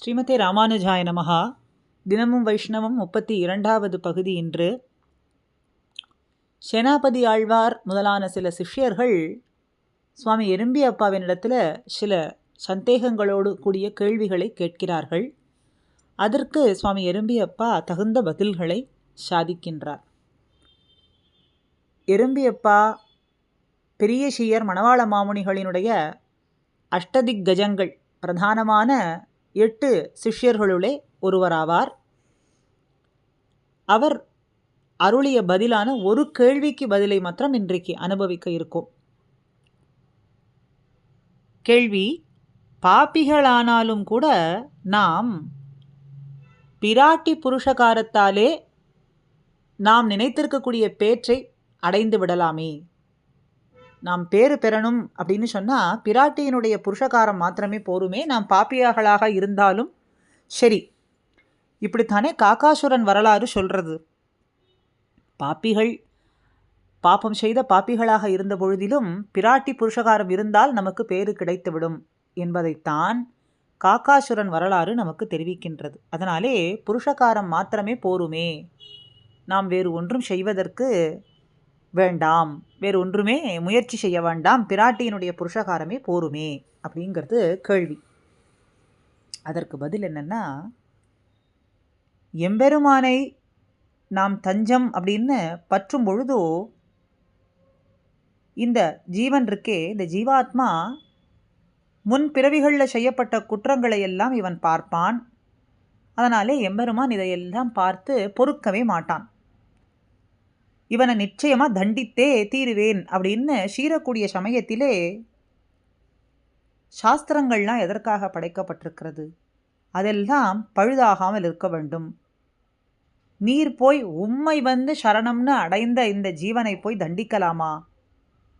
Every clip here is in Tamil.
ஸ்ரீமதே ராமானுஜாய நமகா தினமும் வைஷ்ணவம் முப்பத்தி இரண்டாவது பகுதி இன்று. சேனாபதி ஆழ்வார் முதலான சில சிஷ்யர்கள் சுவாமி எறும்பி அப்பாவினிடத்தில் சில சந்தேகங்களோடு கூடிய கேள்விகளை கேட்கிறார்கள். அதற்கு சுவாமி எறும்பி அப்பா தகுந்த பதில்களை சாதிக்கின்றார். எறும்பியப்பா பெரிய ஷீயர் மணவாள மாமுனிகளினுடைய அஷ்டதிக் கஜங்கள் பிரதானமான எட்டு சிஷ்யர்களுளே ஒருவராவார். அவர் அருளிய பதிலான ஒரு கேள்விக்கு பதிலை மாத்திரம் இன்றைக்கு அனுபவிக்க இருக்கும். கேள்வி பாப்பிகளானாலும் கூட நாம் பிராட்டி புருஷகாரத்தாலே நாம் நினைத்திருக்கக்கூடிய பேற்றை அடைந்து விடலாமே? நாம் பேறு பெறணும் அப்படின்னு சொன்னால் பிராட்டியினுடைய புருஷகாரம் மாத்திரமே போருமே நாம் பாப்பியாகளாக இருந்தாலும் சரி. இப்படித்தானே காக்காசுரன் வரலாறு சொல்கிறது பாப்பிகள் பாப்பம் செய்த பாப்பிகளாக இருந்த பொழுதிலும் பிராட்டி புருஷகாரம் இருந்தால் நமக்கு பேறு கிடைத்துவிடும் என்பதைத்தான் காக்காசுரன் வரலாறு நமக்கு தெரிவிக்கின்றது. அதனாலே புருஷகாரம் மாத்திரமே போருமே நாம் வேறு ஒன்றும் செய்வதற்கு வேண்டாம் வேறு ஒன்றுமே முயற்சி செய்ய வேண்டாம் பிராட்டியினுடைய புருஷகாரமே போருமே அப்படிங்கிறது கேள்வி. அதற்கு பதில் என்னென்னா எம்பெருமானை நாம் தஞ்சம் அப்படின்னு பற்றும் பொழுதோ இந்த ஜீவன் இருக்கே இந்த ஜீவாத்மா முன் பிறவிகளில் செய்யப்பட்ட குற்றங்களை எல்லாம் இவன் பார்ப்பான். அதனாலே எம்பெருமான் இதையெல்லாம் பார்த்து பொறுக்கவே மாட்டான். இவனை நிச்சயமாக தண்டித்தே தீருவேன் அப்படின்னு சீரக்கூடிய சமயத்திலே சாஸ்திரங்கள்லாம் எதற்காக படைக்கப்பட்டிருக்கிறது? அதெல்லாம் பழுதாகாமல் இருக்க வேண்டும். நீர் போய் உம்மை வந்து சரணம்னு அடைந்த இந்த ஜீவனை போய் தண்டிக்கலாமா?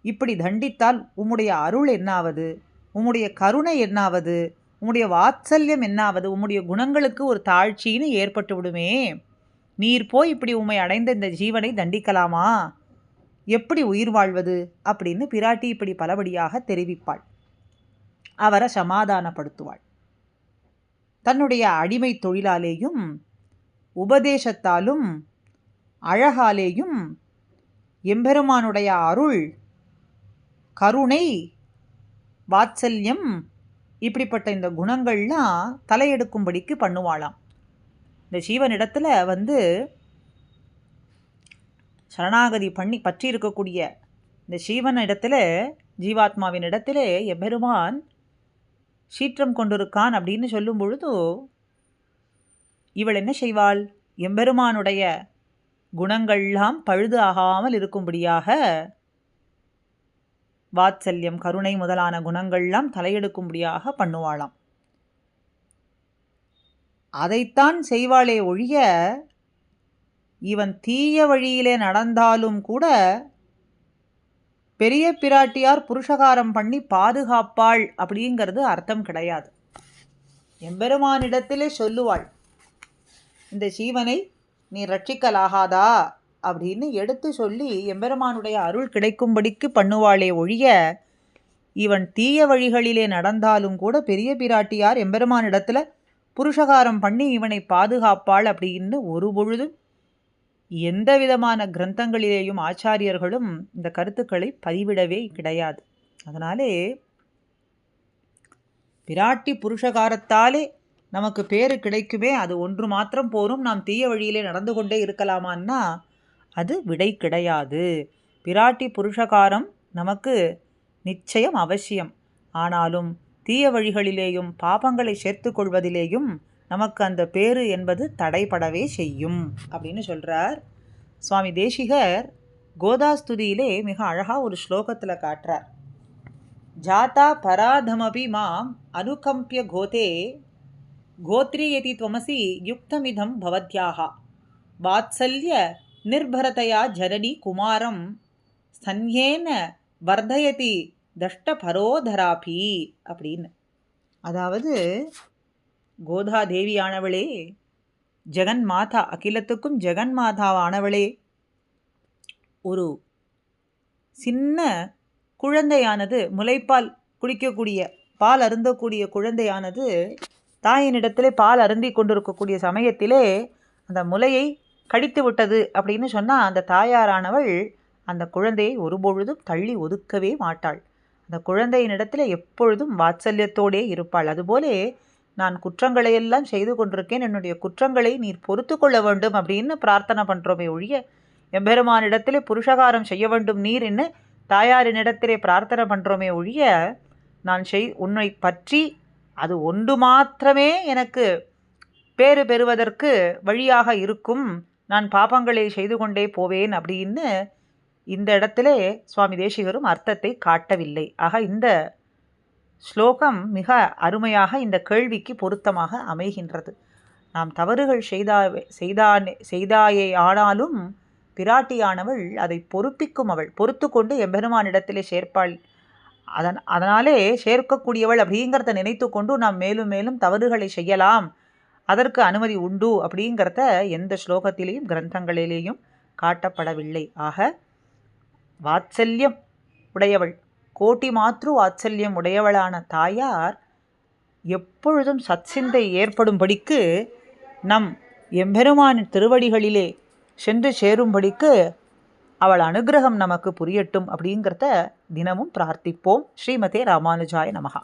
இப்படி தண்டித்தால் உம்முடைய அருள் என்னாவது? உம்முடைய கருணை என்னாவது? உம்முடைய வாத்சல்யம் என்னாவது? உம்முடைய குணங்களுக்கு ஒரு தாழ்ச்சின்னு ஏற்பட்டு விடுமே. நீர் போய் இப்படி உம்மை அடைந்த இந்த ஜீவனை தண்டிக்கலாமா? எப்படி உயிர் வாழ்வது? அப்படின்னு பிராட்டி இப்படி பலபடியாக தெரிவிப்பாள். அவரை சமாதானப்படுத்துவாள். தன்னுடைய அடிமை தொழிலாலேயும் உபதேசத்தாலும் அழகாலேயும் எம்பெருமானுடைய அருள் கருணை வாத்சல்யம் இப்படிப்பட்ட இந்த குணங்கள்லாம் தலையெடுக்கும்படிக்கு பண்ணுவாளாம். இந்த ஜீவனிடத்தில் வந்து சரணாகதி பண்ணி பற்றி இருக்கக்கூடிய இந்த ஜீவனிடத்தில் ஜீவாத்மாவின் இடத்திலே எம்பெருமான் சீற்றம் கொண்டிருக்கான் அப்படின்னு சொல்லும் பொழுது இவள் என்ன செய்வாள்? எம்பெருமானுடைய குணங்கள்லாம் பழுது ஆகாமல் இருக்கும்படியாக வாத்சல்யம் கருணை முதலான குணங்கள்லாம் தலையெடுக்கும்படியாக பண்ணுவாளாம். அதைத்தான் செய்வாளே ஒழிய இவன் தீய வழியிலே நடந்தாலும் கூட பெரிய பிராட்டியார் புருஷகாரம் பண்ணி பாதுகாப்பாள் அப்படிங்கிறது அர்த்தம் கிடையாது. எம்பெருமானிடத்திலே சொல்லுவாள் இந்த சீவனை நீ ரட்சிக்கலாகாதா? அப்படின்னு எடுத்து சொல்லி எம்பெருமானுடைய அருள் கிடைக்கும்படிக்கு பண்ணுவாளே ஒழிய இவன் தீய வழிகளிலே நடந்தாலும் கூட பெரிய பிராட்டியார் எம்பெருமானிடத்தில் புருஷகாரம் பண்ணி இவனை பாதுகாப்பாள் அப்படின்னு ஒரு பொழுதும் எந்த விதமான கிரந்தங்களிலேயும் ஆச்சாரியர்களும் இந்த கருத்துக்களை பதிவிடவே கிடையாது. அதனாலே பிராட்டி புருஷகாரத்தாலே நமக்கு பேரு கிடைக்குமே அது ஒன்று மாத்திரம் போரும் நாம் தீய வழியிலே நடந்து கொண்டே இருக்கலாமான்னா அது விடை கிடையாது. பிராட்டி புருஷகாரம் நமக்கு நிச்சயம் அவசியம். ஆனாலும் தீய வழிகளிலேயும் பாபங்களை சேர்த்து கொள்வதிலேயும் நமக்கு அந்த பேரு என்பது தடைபடவே செய்யும் அப்படின்னு சொல்கிறார் சுவாமி தேசிகர் கோதாஸ்துதியிலே மிக அழகாக ஒரு ஸ்லோகத்தில் காட்டுறார். ஜாதா பராதமபி மாம் அனுகம்பிய கோதே கோத்ரியதி துவமசி யுக்தமிதம் பவத்யாகா. வாத்சல்ய நிர்பரதையா ஜனனி குமாரம் ஸ்தன்யேன வர்தயதி தஷ்டபரோதராபி அப்படின்னு. அதாவது கோதா தேவியானவளே ஜெகன் மாதா அகிலத்துக்கும் ஜெகன் மாதாவானவளே ஒரு சின்ன குழந்தையானது முலைப்பால் குடிக்கக்கூடிய பால் அருந்தக்கூடிய குழந்தையானது தாயினிடத்திலே பால் அருந்தி கொண்டிருக்கக்கூடிய சமயத்திலே அந்த முலையை கடித்து விட்டது அப்படின்னு சொன்னால் அந்த தாயாரானவள் அந்த குழந்தையை ஒருபொழுதும் தள்ளி ஒதுக்கவே மாட்டாள். அந்த குழந்தையினிடத்தில் எப்பொழுதும் வாத்சல்யத்தோடே இருப்பாள். அதுபோலே நான் குற்றங்களையெல்லாம் செய்து கொண்டிருக்கேன். என்னுடைய குற்றங்களை நீர் பொறுத்து கொள்ள வேண்டும் அப்படின்னு பிரார்த்தனை பண்ணுறோமே ஒழிய எம்பெருமானிடத்திலே புருஷகாரம் செய்ய வேண்டும் நீர் என்ன தாயாரினிடத்திலே பிரார்த்தனை பண்ணுறோமே ஒழிய நான் செய் உன்னை பற்றி அது ஒன்று மாத்திரமே எனக்கு பேறு பெறுவதற்கு வழியாக இருக்கும். நான் பாபங்களை செய்து கொண்டே போவேன் அப்படின்னு இந்த இடத்திலே சுவாமி தேசிகரும் அர்த்தத்தை காட்டவில்லை. ஆக இந்த ஸ்லோகம் மிக அருமையாக இந்த கேள்விக்கு பொருத்தமாக அமைகின்றது. நாம் தவறுகள் செய்தா செய்தானே செய்தாயே ஆனாலும் பிராட்டியானவள் அதை பொறுப்பிக்கும் அவள். பொறுத்து கொண்டு எம்பெருமானிடத்திலே சேர்ப்பாள். அதன் அதனாலே சேர்க்கக்கூடியவள் அப்படிங்கிறத நினைத்து கொண்டு நாம் மேலும் மேலும் தவறுகளை செய்யலாம். அதற்கு அனுமதி உண்டு அப்படிங்கிறத எந்த ஸ்லோகத்திலேயும் கிரந்தங்களிலேயும் காட்டப்படவில்லை. ஆக வாத்சல்யம் உடையவள். கோட்டி மாத்ரு வாத்சல்யம் உடையவளான தாயார் எப்பொழுதும் சத்சிந்தை ஏற்படும்படிக்கு நம் எம்பெருமானின் திருவடிகளிலே சென்று சேரும்படிக்கு அவள் அனுகிரகம் நமக்கு புரியட்டும் அப்படிங்கிறத தினமும் பிரார்த்திப்போம். ஸ்ரீமதே ராமானுஜாய நமகா